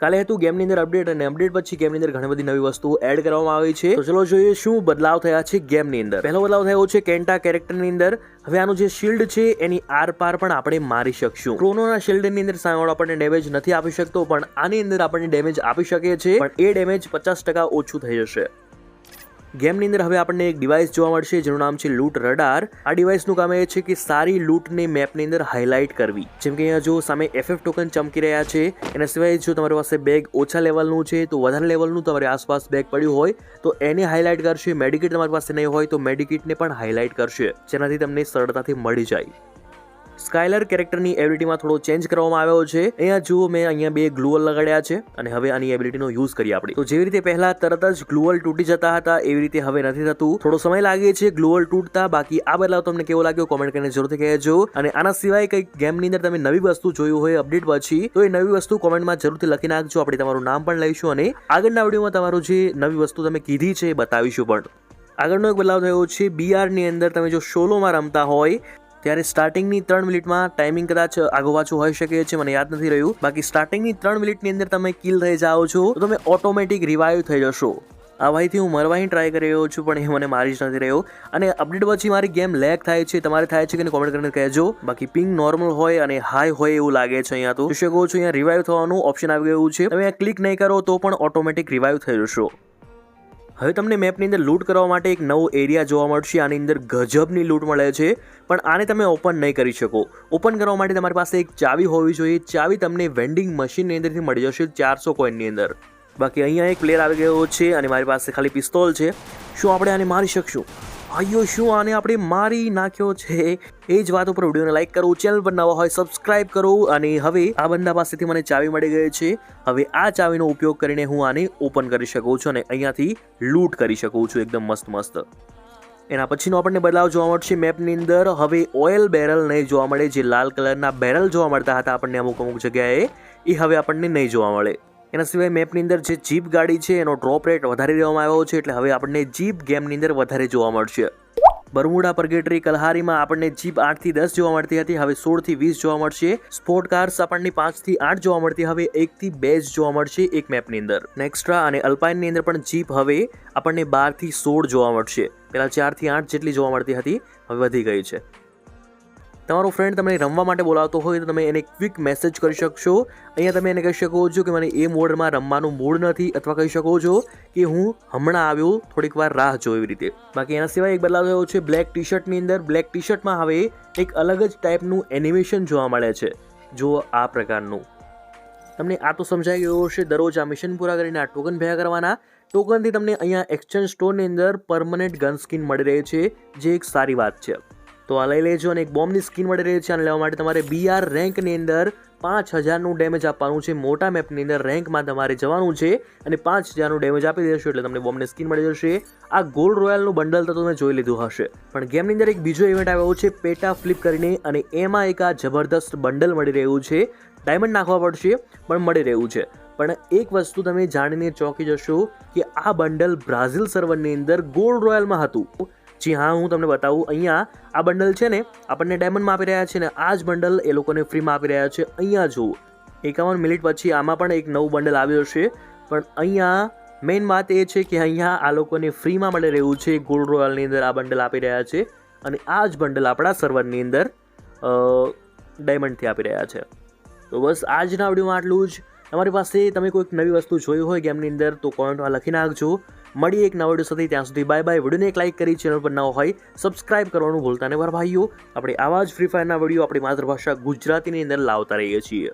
કાલે હતું ગેમની અંદર અપડેટ અને અપડેટ પછી ગેમની અંદર ઘણી બધી નવી વસ્તુઓ એડ કરવામાં આવી છે. તો ચલો જોઈએ શું બદલાવ થયા છે ગેમની અંદર. પહેલો બદલાવ થયો છે કેન્ટા કેરેક્ટરની અંદર. હવે આનું જે શિલ્ડ છે એની આર પાર પણ આપણે મારી શકશું. ક્રોનોના શિલ્ડની અંદર સામેવાળો આપણને ડેમેજ નથી આપી શકતો, પણ આની અંદર આપણને ડેમેજ આપી શકે છે. પણ એ ડેમેજ પચાસ ટકા ઓછું થઈ જશે. ગેમની અંદર હવે આપણને એક ડિવાઇસ જોવા મળશે, જેનું નામ છે લૂટ રડાર. આ ડિવાઇસનું કામ એ છે કે સારી લૂટને મેપની અંદર હાઇલાઇટ કરવી. જેમ કે અહીંયા જો સામે એફએફ ટોકન ચમકી રહ્યા છે, એના સિવાય જો તમારી પાસે બેગ ઓછા લેવલનું છે, તો વધારે લેવલનું તમારી આસપાસ બેગ પડ્યું હોય, તો એને હાઇલાઇટ કરશે. મેડિકેટ તમારી પાસે નહીં હોય, તો મેડિકેટને પણ હાઇલાઇટ કરશે, જેનાથી તમને સરળતાથી મળી જાય. સ્કાયલર કેરેક્ટરની એબિલિટીમાં થોડો ચેન્જ કરવામાં આવ્યો છે. અહીંયા જુઓ, મેં અહીંયા બે ગ્લુઅલ લગાડ્યા છે અને હવે આની એબિલિટીનો યુઝ કરીએ આપણે. તો જેવી રીતે પહેલા તરત જ ગ્લુઅલ તૂટી જતા હતા, એવી રીતે હવે નથી થતું. થોડો સમય લાગે છે ગ્લુઅલ તૂટતા. બાકી આ બદલાવ તમને કેવો લાગ્યો કોમેન્ટ કરીને જરૂરથી કહેજો. અને આના સિવાય કંઈક ગેમની અંદર તમે નવી વસ્તુ જોયું હોય અપડેટ પછી, તો એ નવી વસ્તુ કોમેન્ટમાં જરૂરથી લખી નાખજો. આપણે તમારું નામ પણ લઈશું અને આગળના વિડીયોમાં તમારું જે નવી વસ્તુ તમે કીધી છે એ બતાવીશું પણ. આગળનો એક બદલાવ થયો છે. બીઆરની અંદર તમે જો સોલોમાં રમતા હોય ત્યારે સ્ટાર્ટિંગની ત્રણ મિનિટમાં ટાઈમિંગ કદાચ આગો પાછું હોઈ શકે છે, મને યાદ નથી રહ્યું. બાકી સ્ટાર્ટિંગની ત્રણ મિનિટની અંદર તમે કિલ થઈ જાઓ છો, તો તમે ઓટોમેટિક રિવાઈવ થઈ જશો. આ ભાઈથી હું મરવાની ટ્રાય કરી રહ્યો છું, પણ એ મને મારી જ નથી રહ્યો. અને અપડેટ પછી મારી ગેમ લેગ થાય છે, તમારે થાય છે કે કોમેન્ટ કરીને કહેજો. બાકી પિંગ નોર્મલ હોય અને હાઈ હોય એવું લાગે છે અહીંયા તો. શકો છો, અહીંયા રિવાઈવ થવાનું ઓપ્શન આવી ગયું છે. તમે ક્લિક નહીં કરો તો પણ ઓટોમેટિક રિવાઈવ થઈ જશો. હવે તમને મેપની અંદર લૂંટ કરવા માટે એક નવો એરિયા જોવા મળશે, આની અંદર ગજબની લૂંટ મળે છે, પણ આને તમે ઓપન નહીં કરી શકો. ઓપન કરવા માટે તમારી પાસે એક ચાવી હોવી જોઈએ, ચાવી તમને વેન્ડિંગ મશીનની અંદરથી મળી જશે ચારસો કોઈનની અંદર. બાકી અહીંયા એક પ્લેયર આવી ગયો છે અને મારી પાસે ખાલી પિસ્તોલ છે. શું આપણે આને મારી શકશું? અయ్યો શું આને આપણે મારી નાખ્યો છે? એ જ વાત ઉપર વિડીયોને લાઈક કરો ચેનલ પર નવા હોય સબસ્ક્રાઇબ કરો અને હવે આ બંદા પાસેથી મને ચાવી મળી ગઈ છે. હવે આ ચાવીનો ઉપયોગ કરીને હું આને ઓપન કરી શકું છું અને અહીંયાથી લૂંટ કરી શકું છું એકદમ મસ્ત મસ્ત. એના પછીનો આપણને બદલાવ જોવા મળશે મેપની અંદર. હવે ઓઇલ બેરલ નહીં જોવા મળે, જે લાલ કલરના બેરલ જોવા મળતા હતા આપણને અમુક અમુક જગ્યાએ, એ હવે આપણને નહીં જોવા મળે. એના સિવાય મેપની અંદર જે જીપ ગાડી છે, એનો ડ્રોપ રેટ વધારી દેવામાં આવ્યો છે, એટલે હવે આપણને જીપ ગેમની અંદર વધારે જોવા મળશે. બરમુડા પરગેટરી કલહારીમાં આપણને જીપ આઠથી દસ જોવા મળતી હતી, હવે સોળથી વીસ જોવા મળશે. સ્પોર્ટ કાર્સ આપણને પાંચથી આઠ જોવા મળતી, હવે એકથી બે જ જોવા મળશે એક મેપની અંદર. નેક્સ્ટ્રા અને અલ્પાઇનની અંદર પણ જીપ હવે આપણને બારથી સોળ જોવા મળશે. પહેલાં ચારથી આઠ જેટલી જોવા મળતી હતી, હવે વધી ગઈ છે. તમારો ફ્રેન્ડ તમને રમવા માટે બોલાવતો હોય તો તમે એને ક્વિક મેસેજ કરી શકશો. અહીંયા તમે એને કહી શકો છો કે મને એ મોડમાં રમવાનું મૂડ નથી અથવા કહી શકો છો કે હું હમણાં આવ્યો, થોડીક વાર રાહ જો એવી રીતે. બાકી એના સિવાય એક બદલાવ થયો છે બ્લેક ટી શર્ટની અંદર બ્લેક ટી શર્ટમાં હવે એક અલગ જ ટાઈપનું એનિમેશન જોવા મળે છે. જો આ પ્રકારનું. તમને આ તો સમજાઈ ગયું હશે, દરરોજ આ મિશન પૂરા કરીને આ ટોકન ભેગા કરવાના. ટોકનથી તમને અહીંયા એક્સચેન્જ સ્ટોરની અંદર પરમનન્ટ ગન સ્કિન મળી રહે છે, જે એક સારી વાત છે. તો આ લઈ લેજો અને એક બોમ્બની સ્કીન મળી રહી છે અને લેવા માટે તમારે બીઆર રેન્કની અંદર પાંચ હજારનું ડેમેજ આપવાનું છે. મોટા મેપની અંદર રેન્કમાં તમારે જવાનું છે અને પાંચ હજારનું ડેમેજ આપી દેશો એટલે તમને બોમ્બની સ્કીન મળી જશે. આ ગોલ્ડ રોયલનું બંડલ તો તમે જોઈ લીધું હશે. પણ ગેમની અંદર એક બીજો ઇવેન્ટ આવ્યો છે, પેટા ફ્લિપ કરીને અને એમાં એક આ જબરદસ્ત બંડલ મળી રહ્યું છે. ડાયમંડ નાખવા પડશે, પણ મળી રહ્યું છે. પણ એક વસ્તુ તમે જાણીને ચોંકી જશો કે આ બંડલ બ્રાઝિલ સર્વરની અંદર ગોલ્ડ રોયલમાં હતું. જી હા, હું તમને બતાવું. અહીંયા આ બંડલ છે ને, આપણને ડાયમંડમાં આપી રહ્યા છે ને, આ જ બંડલ એ લોકોને ફ્રીમાં આપી રહ્યા છે. અહીંયા જુઓ, એકાવન મિનિટ પછી આમાં પણ એક નવું બંડલ આવ્યો છે. પણ અહીંયા મેઇન વાત એ છે કે અહીંયા આ લોકોને ફ્રીમાં મળી રહ્યું છે. ગોલ્ડ રોયલની અંદર આ બંડલ આપી રહ્યા છે. અને આ જ બંડલ આપણા સર્વરની અંદર ડાયમંડથી આપી રહ્યા છે. તો બસ આજના વિડીયોમાં આટલું જ. તમારી પાસે તમે કોઈક નવી વસ્તુ જોઈ હોય ગેમની અંદર, તો કોમેન્ટમાં લખી નાખજો. મળી એક નવા વીડિયો સાથે. ત્યાં સુધી બાય બાય વિડીયોને એક લાઇક કરી ચેનલ પર ન હોય સબસ્ક્રાઇબ કરવાનું ભૂલતા નહીં. ભાઈઓ, આપણે આવા જ ફ્રી ફાયરના વીડિયો આપણી માતૃભાષા ગુજરાતીની અંદર લાવતા રહીએ છીએ.